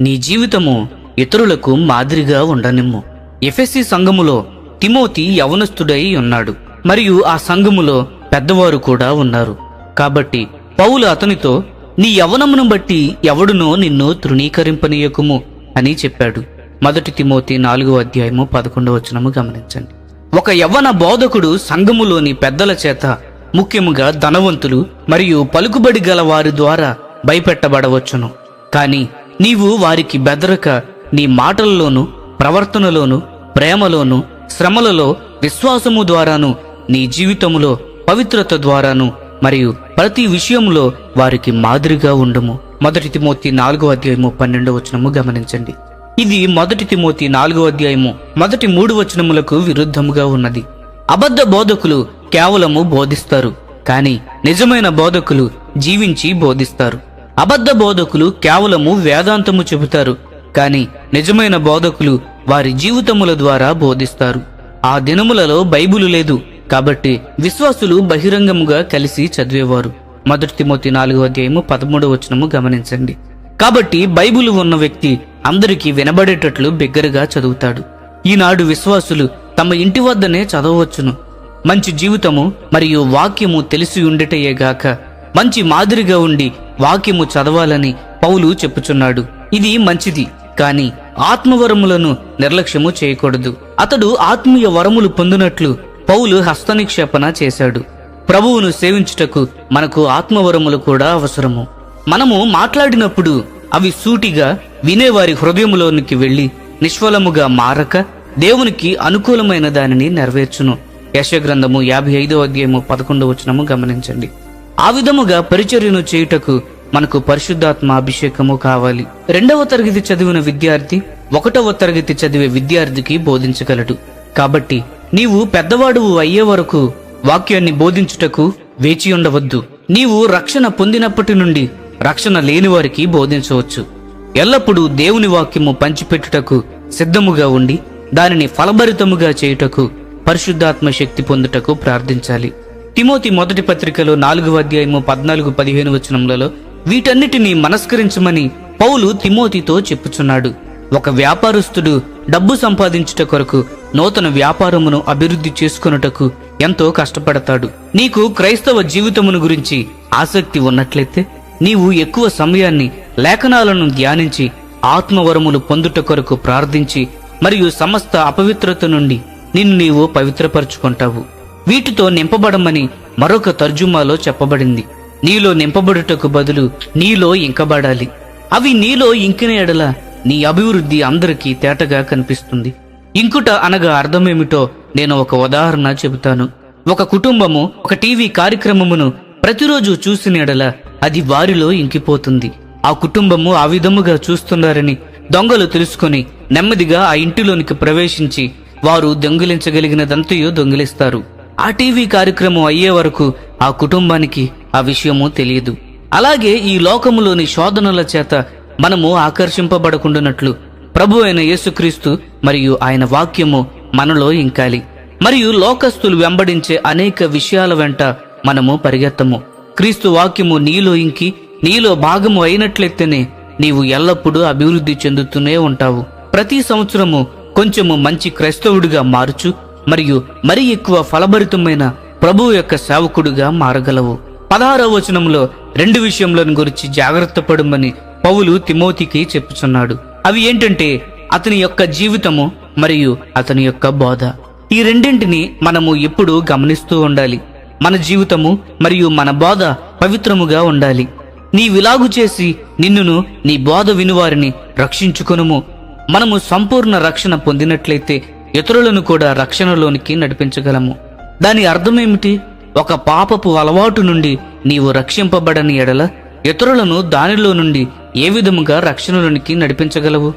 నీ జీవితము ఇతరులకు మాదిరిగా ఉండనిమ్ము. ఎఫెసి సంఘములో తిమోతి యవనస్తుడై ఉన్నాడు. మరియు ఆ సంఘములో పెద్దవారు కూడా ఉన్నారు. కాబట్టి పౌలు అతనితో నీ యవనమును బట్టి ఎవడునో నిన్ను తృణీకరింపనీయకుము అని చెప్పాడు. మొదటి తిమోతి నాలుగో అధ్యాయము పదకొండవ వచనము గమనించండి. ఒక యవ్వన బోధకుడు సంఘములోని పెద్దల చేత ముఖ్యముగా ధనవంతులు మరియు పలుకుబడి గల వారి ద్వారా భయపెట్టబడవచ్చును. కాని నీవు వారికి బెదరక నీ మాటలలోను ప్రవర్తనలోను ప్రేమలోను శ్రమలలో విశ్వాసము ద్వారాను నీ జీవితములో పవిత్రత ద్వారాను మరియు ప్రతి విషయములో వారికి మాదిరిగా ఉండము. మొదటి తిమోతి నాలుగో అధ్యాయము పన్నెండో వచనము గమనించండి. ఇది మొదటి తిమోతి నాలుగో అధ్యాయము మొదటి మూడు వచనములకు విరుద్ధముగా ఉన్నది. అబద్ధ బోధకులు కేవలము బోధిస్తారు కాని నిజమైన బోధకులు జీవించి బోధిస్తారు. అబద్ధ బోధకులు కేవలము వేదాంతము చెబుతారు కాని నిజమైన బోధకులు వారి జీవితముల ద్వారా బోధిస్తారు. ఆ దినములలో బైబిలు లేదు కాబట్టి విశ్వాసులు బహిరంగముగా కలిసి చదివేవారు. మొదటి తిమోతి నాలుగో అధ్యాయము పదమూడవ వచనము గమనించండి. కాబట్టి బైబులు ఉన్న వ్యక్తి అందరికీ వినబడేటట్లు బిగ్గరగా చదువుతాడు. ఈనాడు విశ్వాసులు తమ ఇంటి వద్దనే చదవవచ్చును. మంచి జీవితము మరియు వాక్యము తెలిసి ఉండేటయేగాక మంచి మాదిరిగా ఉండి వాక్యము చదవాలని పౌలు చెప్పుచున్నాడు. ఇది మంచిది కాని ఆత్మవరములను నిర్లక్ష్యము చేయకూడదు. అతడు ఆత్మీయ వరములు పొందినట్లు పౌలు హస్తనిక్షేపణ చేశాడు. ప్రభువును సేవించుటకు మనకు ఆత్మవరములు కూడా అవసరము. మనము మాట్లాడినప్పుడు అవి సూటిగా వినేవారి హృదయములోనికి వెళ్ళి నిష్ఫలముగా మారక దేవునికి అనుకూలమైన దానిని నెరవేర్చును. యశగ్రంథము యాభై ఐదో అధ్యాయము పదకొండవ వచనము గమనించండి. ఆ విధముగా పరిచర్యను చేయుటకు మనకు పరిశుద్ధాత్మ అభిషేకము కావాలి. రెండవ తరగతి చదివిన విద్యార్థి ఒకటవ తరగతి చదివే విద్యార్థికి బోధించగలడు. కాబట్టి నీవు పెద్దవాడువు అయ్యే వరకు వాక్యాన్ని బోధించుటకు వేచి ఉండవద్దు. నీవు రక్షణ పొందినప్పటి నుండి రక్షణ లేని వారికి బోధించవచ్చు. ఎల్లప్పుడూ దేవుని వాక్యము పంచిపెట్టుటకు సిద్ధముగా ఉండి దానిని ఫలభరితముగా చేయుటకు పరిశుద్ధాత్మ శక్తి పొందుటకు ప్రార్థించాలి. తిమోతి మొదటి పత్రికలో నాలుగవ అధ్యాయము పద్నాలుగు పదిహేను వచనములలో వీటన్నిటిని మనస్కరించమని పౌలు తిమోతితో చెప్పుచున్నాడు. ఒక వ్యాపారస్తుడు డబ్బు సంపాదించుట కొరకు నూతన వ్యాపారమును అభివృద్ధి చేసుకొనుటకు ఎంతో కష్టపడతాడు. నీకు క్రైస్తవ జీవితమును గురించి ఆసక్తి ఉన్నట్లయితే నీవు ఎక్కువ సమయాన్ని లేఖనాలను ధ్యానించి ఆత్మవరములు పొందుట కొరకు ప్రార్థించి మరియు సమస్త అపవిత్రత నుండి నిన్ను నీవు పవిత్రపరచుకుంటావు. వీటితో నింపబడమని మరొక తర్జుమాలో చెప్పబడింది. నీలో నింపబడుటకు బదులు నీలో ఇంకబడాలి. అవి నీలో ఇంకిన ఎడల నీ అభివృద్ధి అందరికీ తేటగా కనిపిస్తుంది. ఇంకుట అనగా అర్థమేమిటో నేను ఒక ఉదాహరణ చెబుతాను. ఒక కుటుంబము ఒక టీవీ కార్యక్రమమును ప్రతిరోజు చూసిన ఎడల అది వారిలో ఇంకిపోతుంది. ఆ కుటుంబము ఆ విధముగా చూస్తున్నారని దొంగలు తెలుసుకొని నెమ్మదిగా ఆ ఇంటిలోనికి ప్రవేశించి వారు దొంగిలించగలిగినదంతయో దొంగిలిస్తారు. ఆ టీవీ కార్యక్రమం అయ్యే వరకు ఆ కుటుంబానికి ఆ విషయము తెలియదు. అలాగే ఈ లోకములోని శోధనల చేత మనము ఆకర్షింపబడకుండానట్లు ప్రభు అయిన యేసుక్రీస్తు మరియు ఆయన వాక్యము మనలో ఇంకాలి. మరియు లోకస్తులు వెంబడించే అనేక విషయాల వెంట మనము పరిగెత్తము. క్రీస్తు వాక్యము నీలో ఇంకి నీలో భాగము అయినట్లయితేనే నీవు ఎల్లప్పుడూ అభివృద్ధి చెందుతూనే ఉంటావు. ప్రతి సంవత్సరము కొంచెము మంచి క్రైస్తవుడిగా మారుచు మరియు మరి ఎక్కువ ఫలభరితమైన ప్రభువు యొక్క సేవకుడుగా మారగలవు. పదహారవ వచనంలో రెండు విషయంలోని గురించి జాగ్రత్త పడమని పౌలు తిమోతికి చెప్పుచున్నాడు. అవి ఏంటంటే అతని యొక్క జీవితము మరియు అతని యొక్క బోధ. ఈ రెండింటిని మనము ఎప్పుడూ గమనిస్తూ ఉండాలి. మన జీవితము మరియు మన బోధ పవిత్రముగా ఉండాలి. నీ విలాగు చేసి నిన్నును నీ బోధ వినువారిని రక్షించుకొనుము. మనము సంపూర్ణ రక్షణ పొందినట్లయితే ఇతరులను కూడా రక్షణలోనికి నడిపించగలము. దాని అర్థమేమిటి? ఒక పాపపు అలవాటు నుండి నీవు రక్షింపబడని ఎడల ఇతరులను దానిలో నుండి ఏ విధముగా రక్షణలోనికి నడిపించగలవు?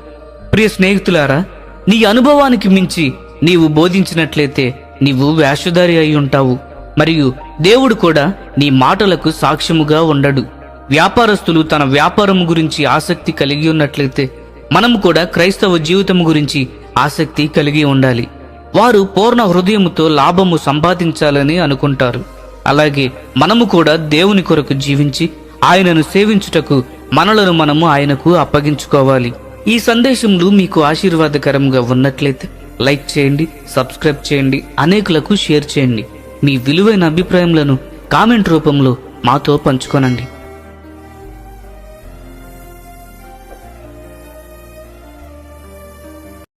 ప్రియ స్నేహితులారా నీ అనుభవానికి మించి నీవు బోధించినట్లయితే నీవు వేషధారి అయి ఉంటావు. మరియు దేవుడు కూడా నీ మాటలకు సాక్ష్యముగా ఉండడు. వ్యాపారస్తులు తన వ్యాపారం గురించి ఆసక్తి కలిగి ఉన్నట్లయితే మనము కూడా క్రైస్తవ జీవితం గురించి ఆసక్తి కలిగి ఉండాలి. వారు పూర్ణ హృదయముతో లాభము సంపాదించాలని అనుకుంటారు. అలాగే మనము కూడా దేవుని కొరకు జీవించి ఆయనను సేవించుటకు మనలను మనము ఆయనకు అప్పగించుకోవాలి. ఈ సందేశములు మీకు ఆశీర్వాదకరంగా ఉన్నట్లయితే లైక్ చేయండి సబ్స్క్రైబ్ చేయండి అనేకులకు షేర్ చేయండి. మీ విలువైన అభిప్రాయములను కామెంట్ రూపంలో మాతో పంచుకోనండి.